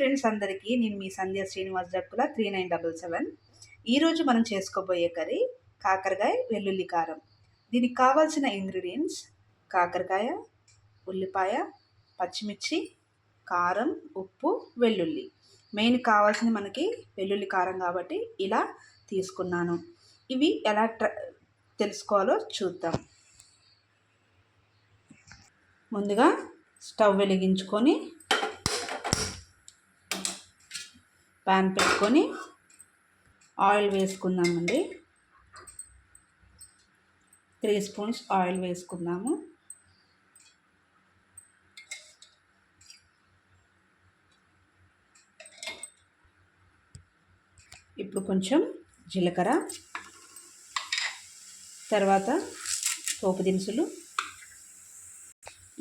Friends అందరికీ నేను మీ Sandhya Srinivas Jakkula three nine double seven. ఈరోజు మనం చేసుకోబోయే కర్రీ కాకరకాయ వెల్లుల్లి కారం. దీనికి కావాల్సిన ఇంగ్రీడియంట్స్ కాకరకాయ ఉల్లిపాయ పచ్చిమిర్చి కారం ఉప్పు వెల్లుల్లి. మెయిన్ కావాల్సింది మనకి వెల్లుల్లి కారం కాబట్టి ఇలా తీసుకున్నాను. ఇవి ఎలా ట్ర తెలుసుకోవాలో చూద్దాం. ముందుగా స్టవ్ వెలిగించుకొని ప్యాన్ పెట్టుకొని ఆయిల్ వేసుకుందామండి. త్రీ స్పూన్స్ ఆయిల్ వేసుకుందాము. ఇప్పుడు కొంచెం జీలకర్ర తర్వాత పోపు దినుసులు.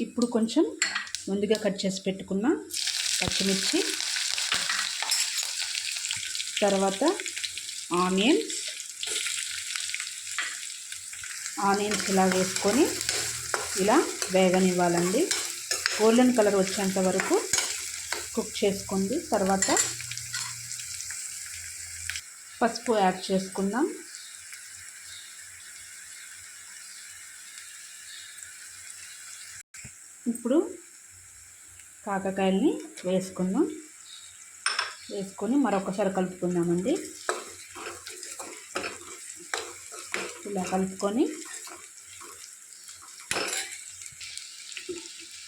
ఇప్పుడు కొంచెం ముందుగా కట్ చేసి పెట్టుకున్న పచ్చిమిర్చి తర్వాత ఆనియన్స్ ఆనియన్స్ ఇలా వేసుకొని ఇలా వేగనివ్వాలండి. గోల్డెన్ కలర్ వచ్చేంత వరకు కుక్ చేసుకోండి. తర్వాత పసుపు యాడ్ చేసుకుందాం. ఇప్పుడు కాకరకాయల్ని వేసుకుందాం. వేసుకొని మరొకసారి కలుపుకుందామండి. ఇలా కలుపుకొని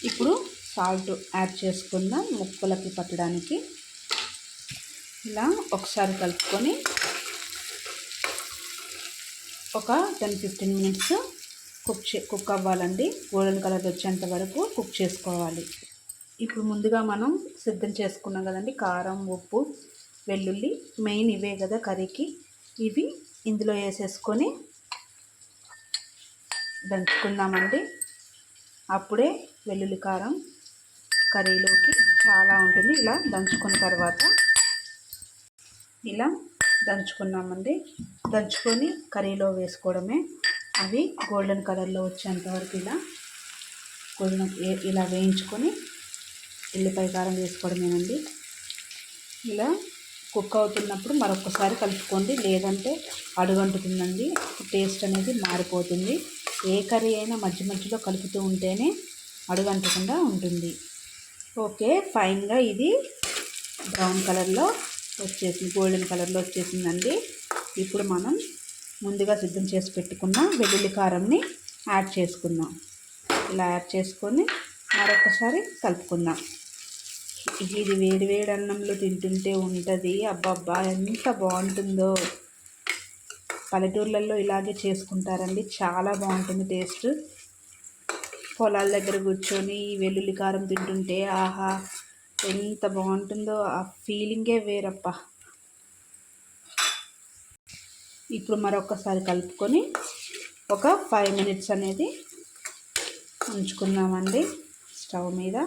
ఇప్పుడు సాల్ట్ యాడ్ చేసుకుందాం ముక్కలకి పట్టడానికి. ఇలా ఒకసారి కలుపుకొని ఒక టెన్ ఫిఫ్టీన్ మినిట్స్ కుక్ చే కుక్ అవ్వాలండి. గోల్డెన్ కలర్ వచ్చేంత వరకు కుక్ చేసుకోవాలి. ఇప్పుడు ముందుగా మనం సిద్ధం చేసుకున్నాం కదండి. కారం ఉప్పు వెల్లుల్లి మెయిన్ ఇవే కదా కర్రీకి. ఇవి ఇందులో వేసేసుకొని దంచుకుందామండి. అప్పుడే వెల్లుల్లి కారం కర్రీలోకి చాలా ఉంటుంది. ఇలా దంచుకున్న తర్వాత ఇలా దంచుకున్నామండి. దంచుకొని కర్రీలో వేసుకోవడమే. అవి గోల్డెన్ కలర్లో వచ్చేంతవరకు ఇలా గోల్డెన్ ఇలా వేయించుకొని ఉల్లిపాయ కారం వేసుకోవడమేనండి. ఇలా కుక్ అవుతున్నప్పుడు మరొకసారి కలుపుకోండి. లేదంటే అడుగంటుతుందండి. టేస్ట్ అనేది మారిపోతుంది. ఏ కర్రీ అయినా మధ్య మధ్యలో కలుపుతూ ఉంటేనే అడుగంటకుండా ఉంటుంది. ఓకే ఫైన్గా ఇది బ్రౌన్ కలర్లో వచ్చేసింది. గోల్డెన్ కలర్లో వచ్చేసిందండి. ఇప్పుడు మనం ముందుగా సిద్ధం చేసి పెట్టుకున్న వెల్లుల్లి కారంని యాడ్ చేసుకుందాం. ఇలా యాడ్ చేసుకొని మరొకసారి కలుపుకుందాం. ఇది వేడి వేడి అన్నంలో తింటుంటే ఉంటుంది. అబ్బబ్బా ఎంత బాగుంటుందో. పల్లెటూర్లలో ఇలాగే చేసుకుంటారండి. చాలా బాగుంటుంది టేస్ట్. పొలాల దగ్గర కూర్చొని వెల్లుల్లి కారం తింటుంటే ఆహా ఎంత బాగుంటుందో. ఆ ఫీలింగే వేరప్ప. ఇప్పుడు మరొకసారి కలుపుకొని ఒక ఫైవ్ మినిట్స్ అనేది ఉంచుకుందామండి. స్టవ్ మీద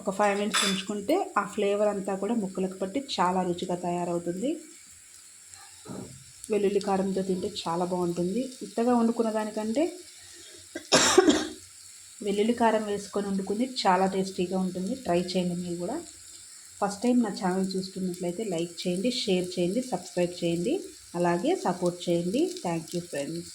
ఒక ఫైవ్ మినిట్స్ ఉంచుకుంటే ఆ ఫ్లేవర్ అంతా కూడా ముక్కలకు పట్టి చాలా రుచిగా తయారవుతుంది. వెల్లుల్లి కారంతో తింటే చాలా బాగుంటుంది. ఉత్తగా వండుకున్న దానికంటే వెల్లుల్లి కారం వేసుకొని వండుకుంది చాలా టేస్టీగా ఉంటుంది. ట్రై చేయండి మీరు కూడా. ఫస్ట్ టైం నా ఛానల్ చూస్తున్నట్లయితే లైక్ చేయండి షేర్ చేయండి సబ్స్క్రైబ్ చేయండి. అలాగే సపోర్ట్ చేయండి. Thank you friends